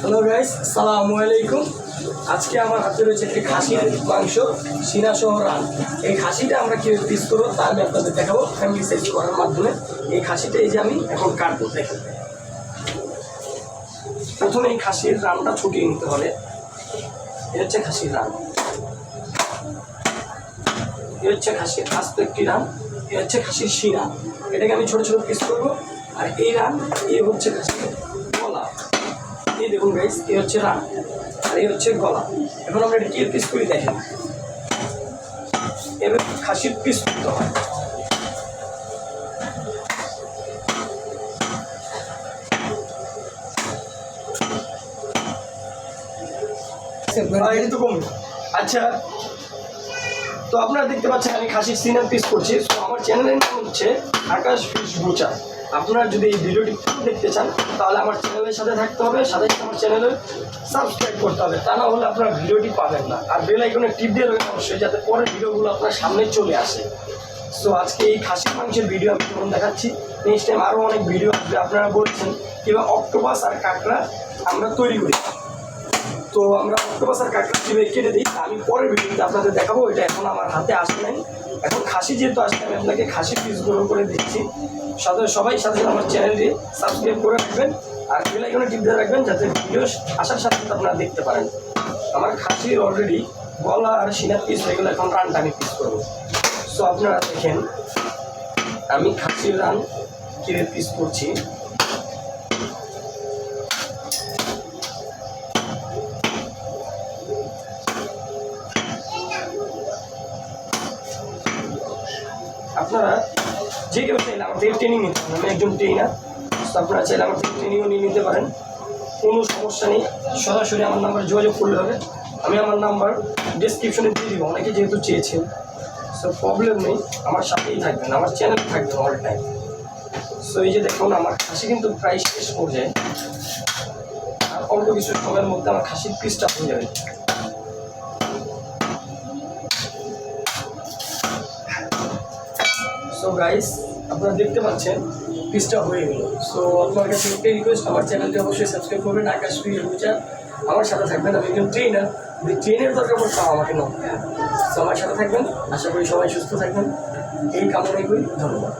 Hello guys সালামু আলাইকুম। আজকে আমার হাতে রয়েছে একটি খাসির মাংস, সিনা সহ রান। এই খাসিটা আমরা কীভাবে পিস করব তা আমি আপনাদের দেখাবো। ফ্যামিলি সাইজ করার মাধ্যমে এই খাসিটা এই যে আমি এখন কাটবো, দেখেন। প্রথমে এই খাসির রানটা ছুটিয়ে নিতে হবে। এ হচ্ছে খাসির রান। এ হচ্ছে খাসির আস্ত একটি রান। এ হচ্ছে খাসির শিরা এটাকে আমি ছোট ছোট পিস করব। আর এই রান এ হচ্ছে খাসির দেখুন গাইস এই হচ্ছে রান আর এই হচ্ছে গলা। এখন আমরা এটা কি পিস করি দেখেন। এবার খাসির পিস করতে হয়। তো আচ্ছা তো আপনারা দেখতে পাচ্ছেন আমি খাসির সিনার পিস করছি। তো আমার চ্যানেলের নাম হচ্ছে আকাশ ফিশ বুচা আপনারা যদি এই ভিডিওটি দেখতে চান, তাহলে আমার চ্যানেলের সাথে থাকতে হবে, সাথে সাথে আমার চ্যানেলে সাবস্ক্রাইব করতে হবে। তা না হলে আপনারা ভিডিওটি পাবেন না। আর বেল আইকনে টিপ দিয়ে রাখবেন অবশ্যই, যাতে পরের ভিডিওগুলো আপনার সামনে চলে আসে। সো আজকে এই খাসি মাংসের ভিডিও আমি তখন দেখাচ্ছি। নেক্সট টাইম আরও অনেক ভিডিও আপনারা বলছেন কিংবা অক্টোপাস আর কাঁকড়া আমরা তৈরি করি। তো আমরা অক্টোপাস আর কাঁকড়া কীভাবে কেটে দিই। আমি পরের ভিডিওতে আপনাদের দেখাবো, এটা এখন আমার হাতে আসে নাই। এখন খাসি যেহেতু আসছে, আমি আপনাকে খাসি পিসগুলো করে দিচ্ছি। সাথে সবাই সাথে আমার চ্যানেলটি সাবস্ক্রাইব করে রাখবেন আর বেলাইকনে টিপ দিয়ে রাখবেন, যাতে ভিডিও আসার সাথে সাথে আপনারা দেখতে পারেন। আমার খাসির অলরেডি গলা আর সিনার পিস হয়ে গেলে, এখন রানটা আমি পিস করব। সো আপনারা দেখেন, আমি খাসির রান কিরে পিস করছি। আপনারা যে কেউ চাইলে আমার ট্রেনিং নিতে পারেন। আমি একজন ট্রেনার আপনারা চাইলে আমার থেকে ট্রেনিংও নিয়ে নিতে পারেন। কোনো সমস্যা নেই। সরাসরি আমার নাম্বার যোগাযোগ করলে হবে। আমি আমার নাম্বার ডিসক্রিপশনে দিয়ে দিব। অনেকে যেহেতু চেয়েছেন। সো প্রবলেম নেই। আমার সাথেই থাকবেন। আমার চ্যানেল থাকবেন অল টাইম সো এই যে দেখুন, আমার খাসি কিন্তু প্রায় শেষ পর্যায়ে। আর অল্প কিছু সময়ের মধ্যে আমার খাসির পিসটা হয়ে যাবে। সো গাইস, আপনারা দেখতে পাচ্ছেন, পিসটা হয়ে গেল। সো আপনার কাছে একটাই রিকোয়েস্ট আমার চ্যানেলটি অবশ্যই সাবস্ক্রাইব করবেন, আকাশ ফ্রি ফিউচার আমার সাথে থাকবেন, আমি একজন ট্রেনার যদি ট্রেনের দরকার পড়তো আমাকে নয় সো আমার সাথে থাকবেন, আশা করি সবাই সুস্থ থাকবেন। এই কামনাই করি, ধন্যবাদ।